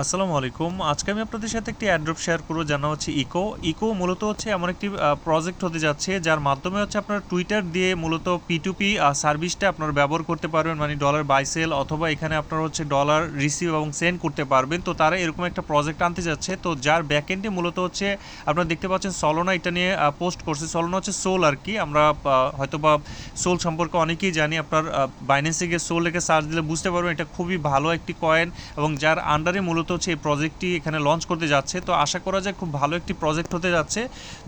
আসসালামু আলাইকুম। আজকে আমি আপনাদের সাথে একটি অ্যাড্রপ শেয়ার করব, জানা হচ্ছে ইকো ইকো মূলত হচ্ছে এমন একটি প্রজেক্ট হতে যাচ্ছে, যার মাধ্যমে হচ্ছে আপনার টুইটার দিয়ে মূলত পি টু পি সার্ভিসটা আপনারা ব্যবহার করতে পারবেন মানে ডলার বাইসেল অথবা এখানে আপনার হচ্ছে ডলার রিসিভ এবং সেন্ড করতে পারবেন। তো তারা এরকম একটা প্রজেক্ট আনতে যাচ্ছে, তো যার ব্যাকএন্ডে মূলত হচ্ছে আপনারা দেখতে পাচ্ছেন সলোনা এটা নিয়ে পোস্ট করছে। সলোনা হচ্ছে সোল আর কি, আমরা হয়তো বা সোল সম্পর্কে অনেকেই জানি, আপনার বাইন্যান্সে গিয়ে সোল লেখে সার্চ দিলে বুঝতে পারবেন, এটা খুবই ভালো একটি কয়েন এবং যার আন্ডারে মূলত হচ্ছে এই প্রজেক্টটি এখানে লঞ্চ করতে যাচ্ছে। তো আশা করা যায় খুব ভালো একটি প্রজেক্ট হতে যাচ্ছে।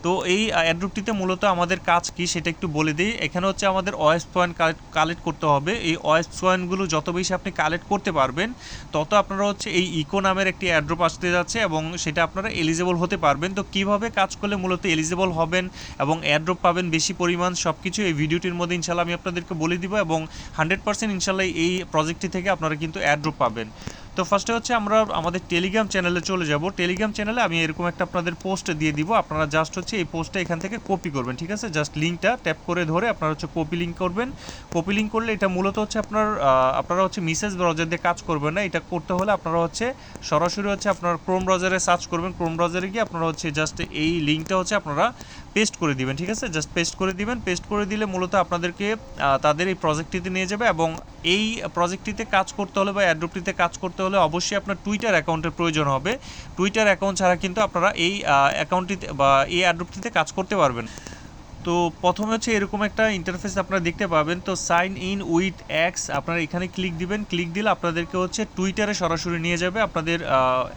তো এই অ্যাড্রুপটিতে মূলত আমাদের কাজ কি সেটা একটু বলে দিই। এখানে হচ্ছে আমাদের ওয়েস পয়েন্ট কালেক্ট করতে হবে। এই ওয়েস পয়েন্টগুলো যত বেশি আপনি কালেক্ট করতে পারবেন, তত আপনারা হচ্ছে এই ইকো নামের একটি অ্যাড্রপ আসতে যাচ্ছে এবং সেটা আপনারা এলিজেবল হতে পারবেন। তো কীভাবে কাজ করলে মূলত এলিজেবল হবেন এবং অ্যাড্রপ পাবেন বেশি পরিমাণ সব কিছু এই ভিডিওটির মধ্যে ইনশাল্লাহ আমি আপনাদেরকে বলে দিব এবং হান্ড্রেড পার্সেন্ট ইনশাল্লাহ এই প্রজেক্টটি থেকে আপনারা কিন্তু অ্যাড্রপ পাবেন। তো ফার্স্টে হচ্ছে আমরা আমাদের টেলিগ্রাম চ্যানেলে চলে যাব। টেলিগ্রাম চ্যানেলে আমি এরকম একটা আপনাদের পোস্ট দিয়ে দিব। আপনারা জাস্ট হচ্ছে এই পোস্টটা এখান থেকে কপি করবেন, ঠিক আছে? জাস্ট লিঙ্কটা ট্যাপ করে ধরে আপনারা হচ্ছে কপি লিঙ্ক করবেন। কপি লিঙ্ক করলে এটা মূলত হচ্ছে আপনার আপনারা হচ্ছে মেসেজ ব্রাউজার দিয়ে কাজ করবেন না। এটা করতে হলে আপনারা হচ্ছে সরাসরি হচ্ছে আপনার ক্রোম ব্রাউজারে সার্চ করবেন। ক্রোম ব্রাউজারে গিয়ে আপনারা হচ্ছে জাস্ট এই লিঙ্কটা হচ্ছে আপনারা পেস্ট করে দিবেন, ঠিক আছে? জাস্ট পেস্ট করে দিবেন। পেস্ট করে দিলে মূলত আপনাদেরকে তাদের এই প্রজেক্টটিতে নিয়ে যাবে এবং এই প্রজেক্টটিতে কাজ করতে হলে বা অ্যাড্রপটিতে কাজ করতে হলে অবশ্যই আপনার টুইটার অ্যাকাউন্টের প্রয়োজন হবে। টুইটার অ্যাকাউন্ট ছাড়া কিন্তু আপনারা এই অ্যাকাউন্টটিতে বা এই অ্যাড্রপটিতে কাজ করতে পারবেন। তো প্রথমে হচ্ছে এরকম একটা ইন্টারফেস আপনারা দেখতে পাবেন। তো সাইন ইন উইথ এক্স আপনারা এখানে ক্লিক দিবেন। ক্লিক দিলে আপনাদেরকে হচ্ছে টুইটারে সরাসরি নিয়ে যাবে। আপনাদের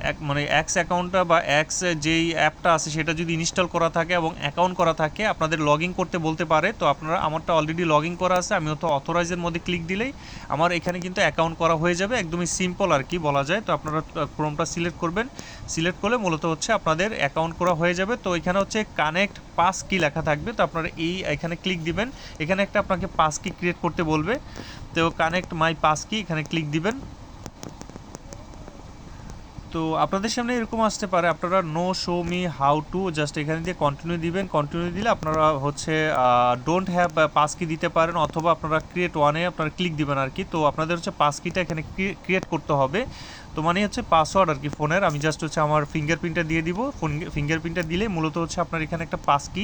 এক মানে এক্স অ্যাকাউন্টটা বা এক্স যেই অ্যাপটা আছে সেটা যদি ইনস্টল করা থাকে এবং অ্যাকাউন্ট করা থাকে, আপনাদের লগ ইন করতে বলতে পারে। তো আপনারা, আমারটা অলরেডি লগ ইন করা আছে। আমি হয়তো অথরাইজের মধ্যে ক্লিক দিলেই আমার এখানে কিন্তু অ্যাকাউন্ট করা হয়ে যাবে। একদমই সিম্পল আর কি বলা যায়। তো আপনারা ক্রোমটা সিলেক্ট করবেন। সিলেক্ট করলে মূলত হচ্ছে আপনাদের অ্যাকাউন্ট করা হয়ে যাবে। তো এখানে হচ্ছে কানেক্ট পাস কি লেখা থাকবে। তো আপনারা এই এখানে ক্লিক দিবেন। এখানে একটা আপনাকে পাস কি ক্রিয়েট করতে বলবে। তো কানেক্ট মাই পাস কি এখানে ক্লিক দিবেন। তো আপনাদের সামনে এরকম আসতে পারে। আপনারা no show me how to just এখানে দিয়ে কন্টিনিউ দিবেন। কন্টিনিউ দিলে আপনারা হচ্ছে ডোন্ট হ্যাভ পাস কি দিতে পারেন অথবা আপনারা ক্রিয়েট ওয়ানে আপনারা ক্লিক দিবেন আর কি। তো আপনাদের হচ্ছে পাস কিটা এখানে ক্রিয়েট করতে হবে। তো মানে হচ্ছে পাসওয়ার্ড আর কি ফোনের। আমি জাস্ট হচ্ছে আমার ফিঙ্গারপ্রিন্টটা দিয়ে দিব। ফিঙ্গারপ্রিন্টটা দিলে মূলত হচ্ছে আপনার এখানে একটা পাস কি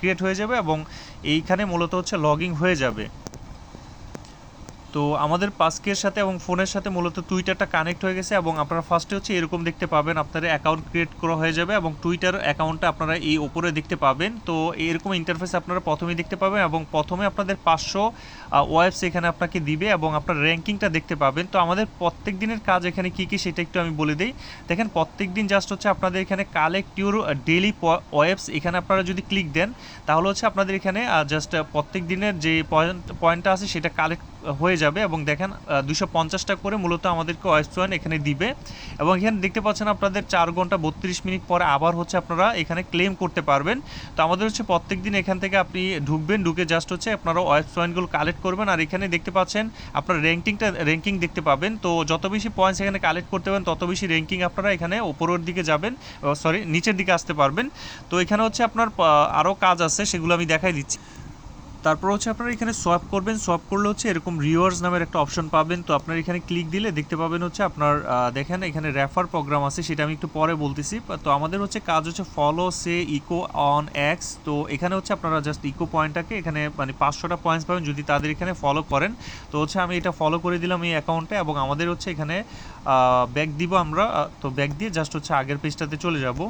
ক্রিয়েট হয়ে যাবে এবং এইখানে মূলত হচ্ছে লগ হয়ে যাবে। তো আমাদের পাসকের সাথে এবং ফোনের সাথে মূলত টুইটারটা কানেক্ট হয়ে গেছে এবং আপনারা ফার্স্টে হচ্ছে এরকম দেখতে পাবেন আপনার অ্যাকাউন্ট ক্রিয়েট করা হয়ে যাবে এবং টুইটার অ্যাকাউন্টটা আপনারা এই ওপরে দেখতে পাবেন। তো এরকম ইন্টারফেস আপনারা প্রথমেই দেখতে পাবেন এবং প্রথমে আপনাদের পাঁচশো ওয়েবস এখানে আপনাকে দিবে এবং আপনার র্যাঙ্কিংটা দেখতে পাবেন। তো আমাদের প্রত্যেক দিনের কাজ এখানে কী কী সেটা একটু আমি বলে দিই। দেখেন, প্রত্যেক দিন জাস্ট হচ্ছে আপনাদের এখানে কালেক্ট ইউর ডেলি ওয়েবস এখানে আপনারা যদি ক্লিক দেন, তাহলে হচ্ছে আপনাদের এখানে জাস্ট প্রত্যেক দিনের যে পয়েন্ট পয়েন্টটা আছে সেটা কালেক্ট হয়ে যাবে এবং দেখেন দুশো পঞ্চাশটা করে মূলত আমাদেরকে ওয়েস পয়েন্ট এখানে দিবে। এবং এখানে দেখতে পাচ্ছেন আপনাদের চার ঘণ্টা বত্রিশ মিনিট পরে আবার হচ্ছে আপনারা এখানে ক্লেম করতে পারবেন। তো আমাদের হচ্ছে প্রত্যেক দিন এখান থেকে আপনি ঢুকবেন, ঢুকে জাস্ট হচ্ছে আপনারা ওয়েস পয়েন্টগুলো কালেক্ট করবেন। আর এখানে দেখতে পাচ্ছেন, আপনার র্যাঙ্কিংটা র্যাঙ্কিং দেখতে পাবেন। তো যত বেশি পয়েন্টস এখানে কালেক্ট করতে পারেন তত বেশি র্যাঙ্কিং আপনারা এখানে ওপরের দিকে যাবেন সরি নিচের দিকে আসতে পারবেন। তো এখানে হচ্ছে আপনার আরও কাজ আছে, সেগুলো আমি দেখাই দিচ্ছি। তারপর হচ্ছে আপনারা এখানে সোয়াপ করবেন। সোয়াপ করলে হচ্ছে এরকম রিওয়ার্স নামের একটা অপশন পাবেন। তো আপনার এখানে ক্লিক দিলে দেখতে পাবেন হচ্ছে আপনার দেখেন এখানে রেফার প্রোগ্রাম আছে, সেটা আমি একটু পরে বলতেছি। তো আমাদের হচ্ছে কাজ হচ্ছে ফলো সে ইকো অন এক্স তো এখানে হচ্ছে আপনারা জাস্ট ইকো পয়েন্টটাকে এখানে মানে পাঁচশোটা পয়েন্টস পাবেন যদি তাদের এখানে ফলো করেন। তো হচ্ছে আমি এটা ফলো করে দিলাম এই অ্যাকাউন্টে এবং আমাদের হচ্ছে এখানে ব্যাক দিব আমরা। তো ব্যাক দিয়ে জাস্ট হচ্ছে আগের পেজটাতে চলে যাব।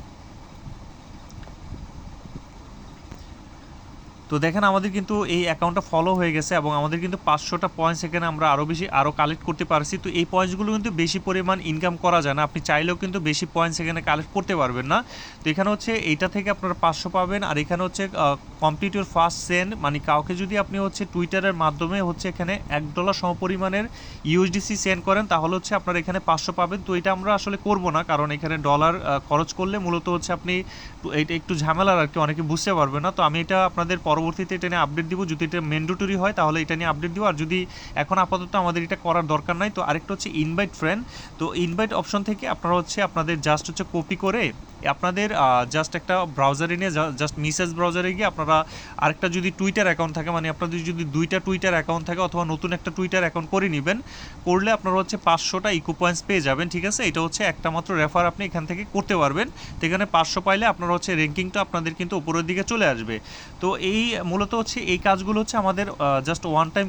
তো দেখেন, আমাদের কিন্তু এই অ্যাকাউন্টটা ফলো হয়ে গেছে এবং আমাদের কিন্তু পাঁচশোটা পয়েন্টস এখানে আমরা আরও বেশি আরও কালেক্ট করতে পারছি। তো এই পয়েন্টসগুলো কিন্তু বেশি পরিমাণ ইনকাম করা যায় না। আপনি চাইলেও কিন্তু বেশি পয়েন্টস এখানে কালেক্ট করতে পারবেন না। তো এখানে হচ্ছে এইটা থেকে আপনারা পাঁচশো পাবেন। আর এখানে হচ্ছে কমপ্লিট ইউর ফার্স্ট সেন্ড মানে কাউকে যদি আপনি হচ্ছে টুইটারের মাধ্যমে হচ্ছে এখানে এক ডলার সমপরিমাণের ইউএসডিসি সেন্ড করেন, তাহলে হচ্ছে আপনারা এখানে পাঁচশো পাবেন। তো এটা আমরা আসলে করব না, কারণ এখানে ডলার খরচ করলে মূলত হচ্ছে আপনি এটা একটু ঝামেলার আর কি, অনেকে বুঝতে পারবে না। তো আমি এটা আপনাদের পরবর্তী পরবর্তীতে এটা নিয়ে আপডেট দিব। যদি এটা ম্যান্ডেটরি হয়, তাহলে এটা নিয়ে আপডেট দিব। আর যদি এখন আপাতত আমাদের এটা করার দরকার নাই, তো আরেকটা হচ্ছে ইনভাইট ফ্রেন্ড তো ইনভাইট অপশন থেকে আপনারা হচ্ছে আপনাদের জাস্ট হচ্ছে কপি করে আপনাদের জাস্ট একটা ব্রাউজারে নিয়ে জাস্ট মিসেস ব্রাউজারে গিয়ে আপনারা আরেকটা যদি টুইটার অ্যাকাউন্ট থাকে মানে আপনাদের যদি দুইটা টুইটার অ্যাকাউন্ট থাকে অথবা নতুন একটা টুইটার অ্যাকাউন্ট করে নেবেন, করলে আপনারা হচ্ছে পাঁচশোটা ইকো পয়েন্টস পেয়ে যাবেন, ঠিক আছে? এটা হচ্ছে একটা মাত্র রেফার আপনি এখান থেকে করতে পারবেন। তো এখানে পাঁচশো পাইলে আপনারা হচ্ছে র্যাঙ্কিংটা আপনাদের কিন্তু উপরের দিকে চলে আসবে। তো এই মূলত হচ্ছে এই কাজগুলো হচ্ছে আমাদের জাস্ট ওয়ান টাইম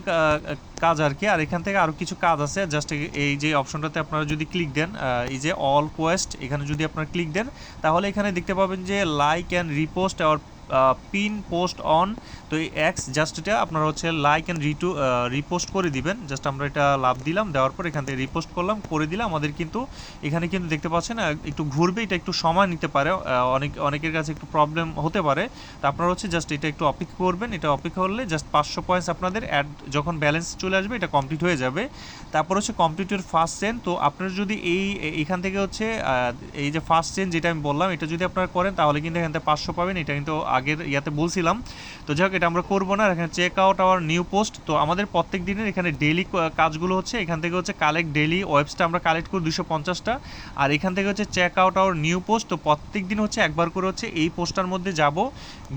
কাজ আর কি। আর এখান থেকে আরও কিছু কাজ আছে। জাস্ট এই যে অপশনটাতে আপনারা যদি ক্লিক দেন এই যে অল কোয়েস্ট এখানে যদি আপনারা ক্লিক দেন, তাহলে এখানে দেখতে পাবেন যে লাইক অ্যান্ড রিপোস্ট আর পিন পোস্ট অন তো এই এক্স জাস্ট এটা আপনারা হচ্ছে লাইক অ্যান্ড রিটু রিপোস্ট করে দিবেন। জাস্ট আমরা এটা লাভ দিলাম, দেওয়ার পর এখান থেকে রিপোস্ট করলাম, করে দিলাম। আমাদের কিন্তু এখানে কিন্তু দেখতে পাচ্ছেন একটু ঘুরবে, এটা একটু সময় নিতে পারে অনেক, অনেকের কাছে একটু প্রবলেম হতে পারে। তো আপনারা হচ্ছে জাস্ট এটা একটু অপেক্ষা করবেন, এটা অপেক্ষা করলে জাস্ট পাঁচশো পয়েন্টস আপনাদের অ্যাড যখন ব্যালেন্স চলে আসবে, এটা কমপ্লিট হয়ে যাবে। তারপর হচ্ছে কমপ্লিটের ফার্স্ট চেন তো আপনারা যদি এই, এখান থেকে হচ্ছে এই যে ফার্স্ট চেন যেটা আমি বললাম, এটা যদি আপনারা করেন, তাহলে কিন্তু এখান থেকে পাঁচশো পাবেন, এটা কিন্তু আগের ইয়াতে বলছিলাম। তো যাই হোক, এটা আমরা করব না। এখানে check out our new post তো আমাদের প্রত্যেক দিনের এখানে ডেলি কাজগুলো হচ্ছে, এখান থেকে হচ্ছে কালেক্ট ডেলি ওয়েবসটা আমরা কালেক্ট করি দুশো পঞ্চাশটা। আর এখান থেকে হচ্ছে check out our new post তো প্রত্যেক দিন হচ্ছে একবার করে হচ্ছে এই পোস্টটার মধ্যে যাব।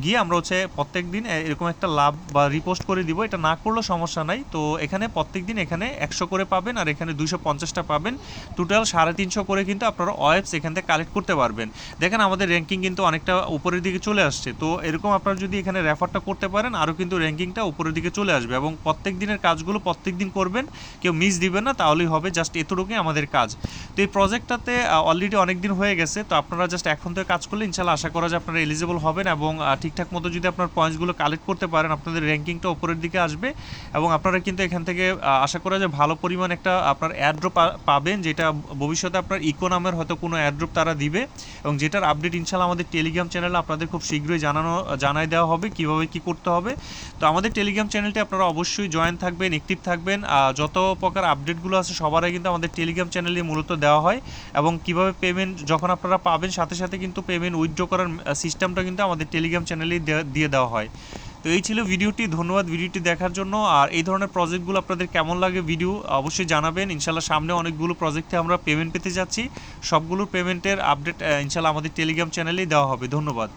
গিয়ে আমরা হচ্ছে প্রত্যেক দিন এরকম একটা লাভ বা রিপোস্ট করে দিব। এটা না করলেও সমস্যা নাই। তো এখানে প্রত্যেক দিন এখানে একশো করে পাবেন আর এখানে দুশো পঞ্চাশটা পাবেন। টোটাল সাড়ে তিনশো করে কিন্তু আপনারা ওয়েবস এখান থেকে কালেক্ট করতে পারবেন। দেখেন আমাদের র্যাঙ্কিং কিন্তু অনেকটা উপরের দিকে চলে আসছে। তো এরকম আপনারা যদি এখানে রেফারটা করতে পারেন আরও কিন্তু র্যাঙ্কিংটা উপরের দিকে চলে আসবে এবং প্রত্যেক দিনের কাজগুলো প্রত্যেক দিন করবেন, কেউ মিস দিবেন না, তাহলেই হবে জাস্ট এতটুকুই আমাদের কাজ। তো এই প্রজেক্টটাতে অলরেডি অনেক দিন হয়ে গেছে, তো আপনারা জাস্ট এখন থেকে কাজ করলে ইনশাল্লাহ আশা করা যায় আপনারা এলিজিবল হবেন এবং ঠিকঠাক মতো যদি আপনার পয়েন্টসগুলো কালেক্ট করতে পারেন, আপনাদের র্যাঙ্কিংটা উপরের দিকে আসবে এবং আপনারা কিন্তু এখান থেকে আশা করা যায় ভালো পরিমাণ একটা আপনার অ্যাড্রপ পাবেন, যেটা ভবিষ্যতে আপনার ইকো নামের হয়তো কোনো অ্যাড্রপ তারা দিবে এবং যেটার আপডেট ইনশাল্লাহ আমাদের টেলিগ্রাম চ্যানেলে আপনাদের খুব শীঘ্রই জানানো, জানাই দেওয়া হবে, কীভাবে কি করতে হবে। তো আমাদের টেলিগ্রাম চ্যানেলটি আপনারা অবশ্যই জয়েন থাকবেন অ্যাক্টিভ থাকবেন। যত প্রকার আপডেটগুলো আছে, সবার আগে কিন্তু আমাদের টেলিগ্রাম চ্যানেলে মূলত দেওয়া হয়। এবং কীভাবে পেমেন্ট যখন আপনারা পাবেন, সাথে সাথে কিন্তু পেমেন্ট উইথড্র করার সিস্টেমটা কিন্তু আমাদের টেলিগ্রাম চ্যানেলেই দিয়ে দেওয়া হয়। তো এই ছিল ভিডিওটি, ধন্যবাদ ভিডিওটি দেখার জন্য। আর এই ধরনের প্রজেক্টগুলো আপনাদের কেমন লাগে ভিডিও অবশ্যই জানাবেন। ইনশাল্লাহ সামনে অনেকগুলো প্রজেক্টে আমরা পেমেন্ট পেতে যাচ্ছি। সবগুলোর পেমেন্টের আপডেট ইনশাল্লাহ আমাদের টেলিগ্রাম চ্যানেলেই দেওয়া হবে। ধন্যবাদ।